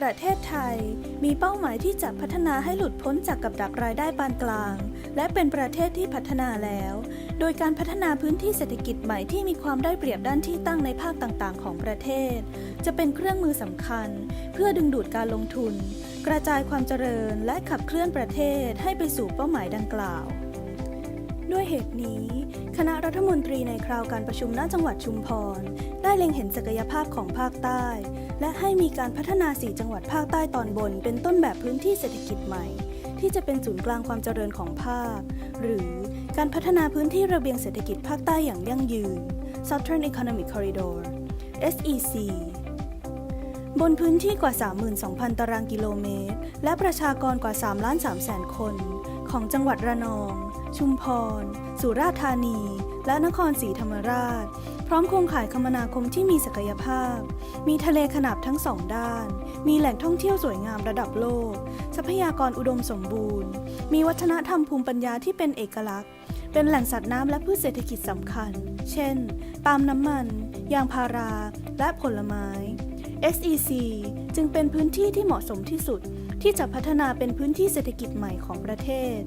ประเทศไทยมีเป้าหมายที่จะพัฒนาให้หลุดพ้นจากกับดักรายได้ปานกลาง และเป็นประเทศที่พัฒนาแล้ว โดยการพัฒนาพื้นที่เศรษฐกิจใหม่ที่มีความได้เปรียบด้านที่ตั้งในภาคต่างๆ ของประเทศ จะเป็นเครื่องมือสำคัญ เพื่อดึงดูดการลงทุน กระจายความเจริญและขับเคลื่อนประเทศให้ไปสู่เป้าหมายดังกล่าวด้วยเหตุนี้ คณะรัฐมนตรีในคราวการประชุมณจังหวัดชุมพร ได้เล็งเห็นศักยภาพของภาคใต้ และให้มีการพัฒนา 4 จังหวัดภาคใต้ตอนบน เป็นต้นแบบพื้นที่เศรษฐกิจใหม่ ที่จะเป็นศูนย์กลางความเจริญของภาค หรือการพัฒนาพื้นที่ระเบียงเศรษฐกิจภาคใต้อย่างยั่งยืน Southern Economic Corridor SEC บนพื้นที่กว่า 32,000 ตารางกิโลเมตร และประชากรกว่า3ล้าน3แสนคน ของจังหวัดระนอง ชุมพร สุราษฎร์ธานี และนครศรีธรรมราช ร้อมโครงข่ายคมนาคมที่มีศักยภาพ มีทะเลขนาบทั้งสองด้าน มีแหล่งท่องเที่ยวสวยงามระดับโลก ทรัพยากรอุดมสมบูรณ์ มีวัฒนธรรมภูมิปัญญาที่เป็นเอกลักษณ์ เป็นแหล่งสัตว์น้ำและพืชเศรษฐกิจสำคัญ เช่น ปาล์มน้ำมัน ยางพารา และผลไม้ SEC จึงเป็นพื้นที่ที่เหมาะสมที่สุด ที่จะพัฒนาเป็นพื้นที่เศรษฐกิจใหม่ของประเทศ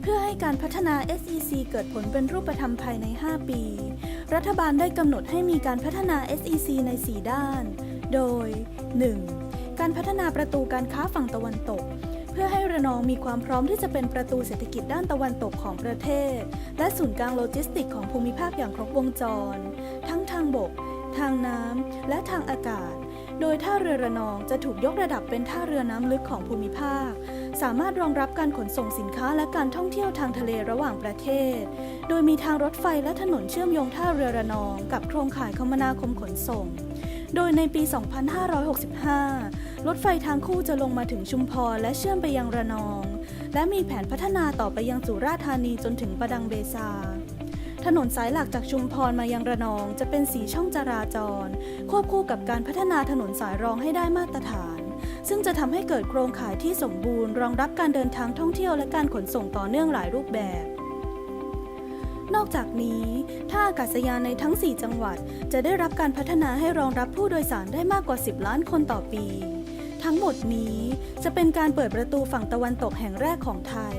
เพื่อให้การพัฒนา SEC เกิดผลเป็นรูปธรรมภายใน 5 ปี รัฐบาลได้กำหนดให้มีการพัฒนา SEC ใน 4 ด้าน โดย 1. การพัฒนาประตูการค้าฝั่งตะวันตก เพื่อให้ระนองมีความพร้อมที่จะเป็นประตูเศรษฐกิจด้านตะวันตกของประเทศ และศูนย์กลางโลจิสติกของภูมิภาคอย่างครบวงจร ทั้งทางบก ทางน้ำ และทางอากาศ โดยท่าเรือระนองจะถูกยกระดับเป็นท่าเรือน้ำลึกของภูมิภาค สามารถรองรับการขนส่งสินค้าและการท่องเที่ยวทางทะเลระหว่างประเทศ โดยมีทางรถไฟและถนนเชื่อมโยงท่าเรือระนองกับโครงข่ายคมนาคมขนส่ง โดยในปี 2565 รถไฟทางคู่จะลงมาถึงชุมพรและเชื่อมไปยังระนอง และมีแผนพัฒนาต่อไปยังสุราษฎร์ธานีจนถึงประดังเบซา ถนนสายหลักจากชุมพรมายังระนองจะเป็นสีช่องจราจร ควบคู่กับการพัฒนาถนนสายรองให้ได้มาตรฐาน ซึ่งจะทำให้เกิดโครงข่ายที่สมบูรณ์ รองรับการเดินทางท่องเที่ยวและการขนส่งต่อเนื่องหลายรูปแบบนอกจากนี้ท่าอากาศยานในทั้ง 4 จังหวัด จะได้รับการพัฒนาให้รองรับผู้โดยสารได้มากกว่า 10 ล้านคนต่อปี ทั้งหมดนี้จะเป็นการเปิดประตูฝั่งตะวันตกแห่งแรกของไทย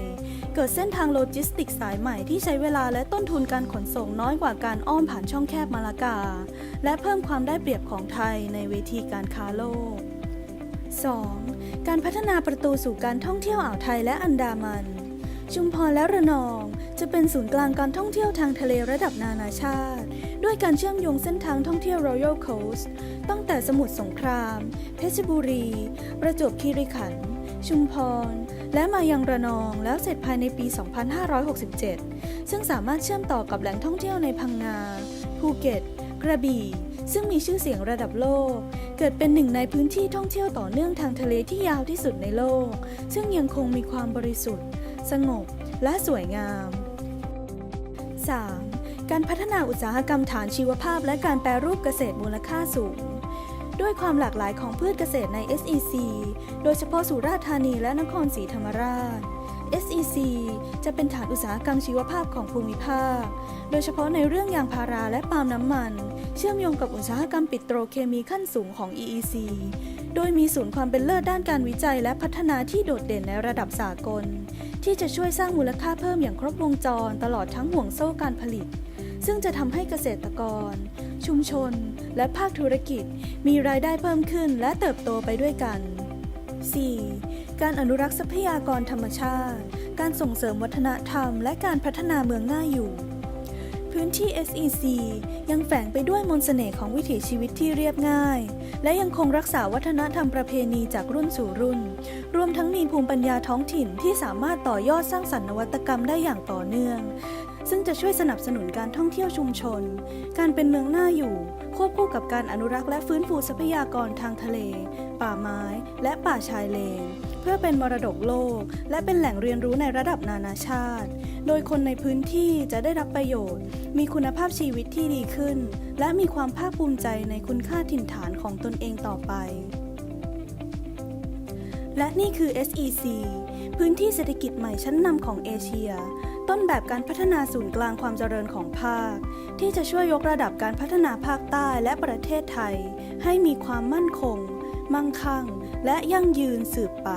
เกิดเส้นทางโลจิสติกสายใหม่ที่ใช้เวลาและต้นทุนการขนส่งน้อยกว่าการอ้อมผ่านช่องแคบมาลากา และเพิ่มความได้เปรียบของไทยในเวทีการค้าโลก 2. การพัฒนาประตูสู่การท่องเที่ยวอ่าวไทยและอันดามัน ชุมพรและระนอง จะเป็นศูนย์กลางการท่องเที่ยวทางทะเลระดับนานาชาติ ด้วยการเชื่อมโยงเส้นทางท่องเที่ยว Royal Coast ตั้งแต่สมุทรสงคราม เพชรบุรี ประจวบคีรีขันธ์ ชุมพร และมายังระนองแล้วเสร็จภายในปี 2567 ซึ่งสามารถเชื่อมต่อกับแหล่งท่องเที่ยวในพังงา ภูเก็ต กระบี่ ซึ่งมีชื่อเสียงระดับโลก เกิดเป็นหนึ่งในพื้นที่ท่องเที่ยวต่อเนื่องทางทะเลที่ยาวที่สุดในโลก ซึ่งยังคงมีความบริสุทธิ์ สงบ และสวยงาม 3. การพัฒนาอุตสาหกรรมฐานชีวภาพและการแปรรูปเกษตรมูลค่าสูง ด้วยความหลากหลายของพืชเกษตรใน SEC โดยเฉพาะสุราษฎร์ธานีและนครศรีธรรมราช SEC จะเป็นฐานอุตสาหกรรมชีวภาพของภูมิภาค โดยเฉพาะในเรื่องยางพาราและปาล์มน้ำมัน เชื่อมโยงกับอุตสาหกรรมปิโตรเคมีขั้นสูงของ EEC โดยมีศูนย์ความเป็นเลิศด้านการวิจัยและพัฒนาที่โดดเด่นในระดับสากล ที่จะช่วยสร้างมูลค่าเพิ่มอย่างครบวงจรตลอดทั้งห่วงโซ่การผลิต ซึ่งจะทำให้เกษตรกร ชุมชน และภาคธุรกิจ มีรายได้เพิ่มขึ้นและเติบโตไปด้วยกัน 4. การอนุรักษ์ทรัพยากรธรรมชาติ การส่งเสริมวัฒนธรรม และการพัฒนาเมืองน่าอยู่ พื้นที่ SEC ยังแฝงไปด้วยมนต์เสน่ห์ของวิถีชีวิตที่เรียบง่าย และยังคงรักษาวัฒนธรรมประเพณีจากรุ่นสู่รุ่น รวมทั้งมีภูมิปัญญาท้องถิ่นที่สามารถต่อยอดสร้างสรรค์นวัตกรรมได้อย่างต่อเนื่อง ซึ่งจะช่วยสนับสนุนการท่องเที่ยวชุมชน การเป็นเมืองน่าอยู่ ควบคู่กับการอนุรักษ์และฟื้นฟูทรัพยากรทางทะเล ป่าไม้ และป่าชายเลน เพื่อเป็นมรดกโลก และเป็นแหล่งเรียนรู้ในระดับนานาชาติ โดยคนในพื้นที่จะได้รับประโยชน์ มีคุณภาพชีวิตที่ดีขึ้น และมีความภาคภูมิใจในคุณค่าถิ่นฐานของตนเองต่อไป และนี่คือ SEC พื้นที่เศรษฐกิจใหม่ชั้นนำของเอเชีย ต้นแบบการพัฒนาศูนย์กลางความเจริญของภาค ที่จะช่วยยกระดับการพัฒนาภาคใต้และประเทศไทย ให้มีความมั่นคง มั่งคั่ง และยั่งยืนสืบไป